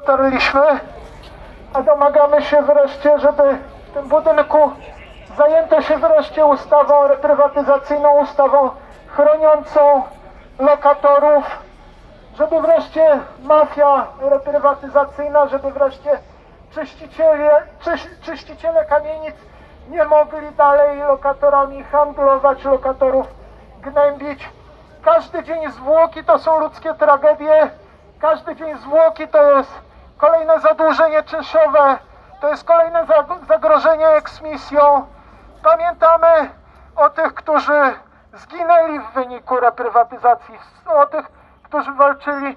dotarliśmy, a domagamy się wreszcie, żeby w tym budynku zajęto się wreszcie ustawą reprywatyzacyjną, ustawą chroniącą lokatorów, żeby wreszcie mafia reprywatyzacyjna, żeby wreszcie czyściciele, czyś, czyściciele kamienic nie mogli dalej lokatorami handlować, lokatorów gnębić. Każdy dzień zwłoki to są ludzkie tragedie, każdy dzień zwłoki to jest kolejne zadłużenie czynszowe, to jest kolejne zag- zagrożenie eksmisją. Pamiętamy o tych, którzy zginęli w wyniku reprywatyzacji, o tych, którzy walczyli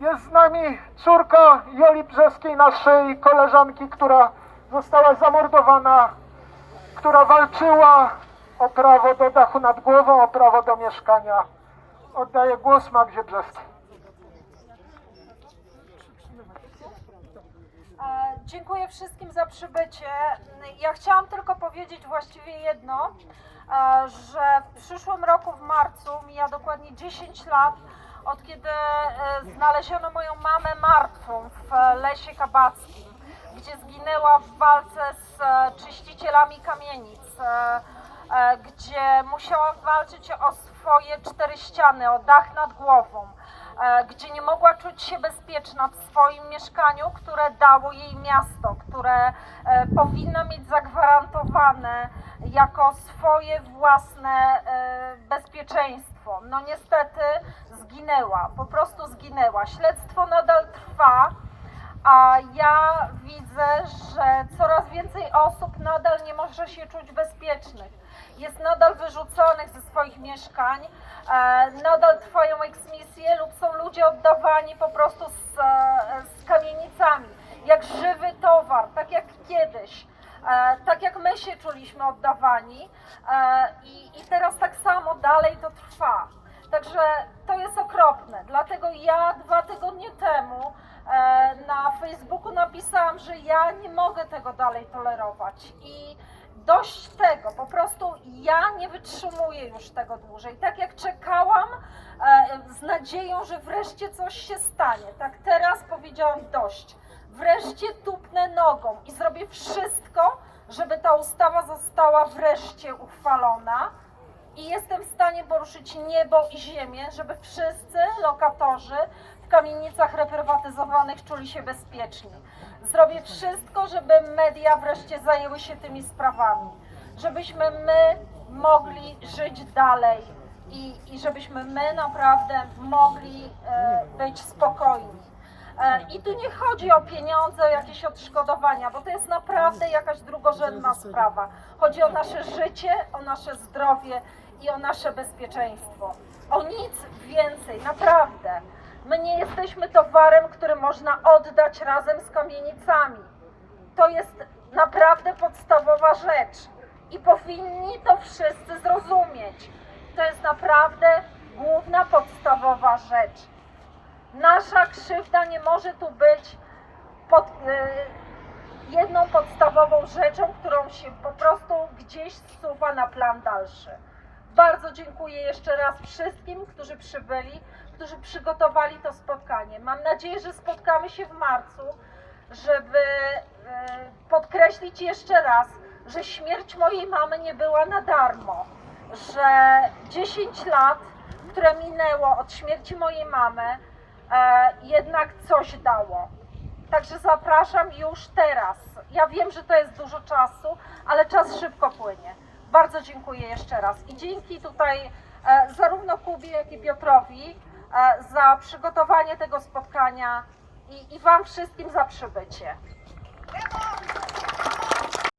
jest z nami córka Joli Brzeskiej, naszej koleżanki, która została zamordowana, która walczyła o prawo do dachu nad głową, o prawo do mieszkania. Oddaję głos Magdzie Brzeskiej. Dziękuję wszystkim za przybycie. Ja chciałam tylko powiedzieć właściwie jedno, e, że w przyszłym roku w marcu mija dokładnie 10 lat od kiedy e, znaleziono moją mamę martwą w e, lesie kabackim, gdzie zginęła w walce z e, czyścicielami kamienic, e, e, gdzie musiała walczyć o swoje cztery ściany, o dach nad głową e, gdzie nie mogła czuć się bezpieczna w swoim mieszkaniu, które dało jej miasto, które e, powinno mieć zagwarantowane jako swoje własne e, bezpieczeństwo. No niestety zginęła, po prostu zginęła. Śledztwo nadal trwa. A ja widzę, że coraz więcej osób nadal nie może się czuć bezpiecznych. Jest nadal wyrzuconych ze swoich mieszkań, e, nadal trwają eksmisje lub są ludzie oddawani po prostu z, e, z kamienicami, jak żywy towar, tak jak kiedyś. E, tak jak my się czuliśmy oddawani i, i teraz tak samo dalej to trwa. Także to jest okropne. Dlatego ja dwa tygodnie temu e, na Facebooku napisałam, że ja nie mogę tego dalej tolerować i dość tego, po prostu ja nie wytrzymuję już tego dłużej. Tak jak czekałam e, z nadzieją, że wreszcie coś się stanie, tak teraz powiedziałam dość. Wreszcie tupnę nogą i zrobię wszystko, żeby ta ustawa została wreszcie uchwalona i jestem w stanie poruszyć niebo i ziemię, żeby wszyscy lokatorzy w kamienicach reprywatyzowanych czuli się bezpieczni. Zrobię wszystko, żeby media wreszcie zajęły się tymi sprawami, żebyśmy my mogli żyć dalej i, i żebyśmy my naprawdę mogli e, być spokojni. E, I tu nie chodzi o pieniądze, o jakieś odszkodowania, bo to jest naprawdę jakaś drugorzędna sprawa. Chodzi o nasze życie, o nasze zdrowie i o nasze bezpieczeństwo. O nic więcej, naprawdę. My nie jesteśmy towarem, który można oddać razem z kamienicami. To jest naprawdę podstawowa rzecz i powinni to wszyscy zrozumieć. To jest naprawdę główna, podstawowa rzecz. Nasza krzywda nie może tu być pod, y, jedną podstawową rzeczą, którą się po prostu gdzieś zsuwa na plan dalszy. Bardzo dziękuję jeszcze raz wszystkim, którzy przybyli, którzy przygotowali to spotkanie. Mam nadzieję, że spotkamy się w marcu, żeby y, podkreślić jeszcze raz, że śmierć mojej mamy nie była na darmo, że 10 lat, które minęło od śmierci mojej mamy, jednak coś dało. Także zapraszam już teraz. Ja wiem, że to jest dużo czasu, ale czas szybko płynie. Bardzo dziękuję jeszcze raz i dzięki tutaj e, zarówno Kubie, jak i Piotrowi e, za przygotowanie tego spotkania i, i Wam wszystkim za przybycie.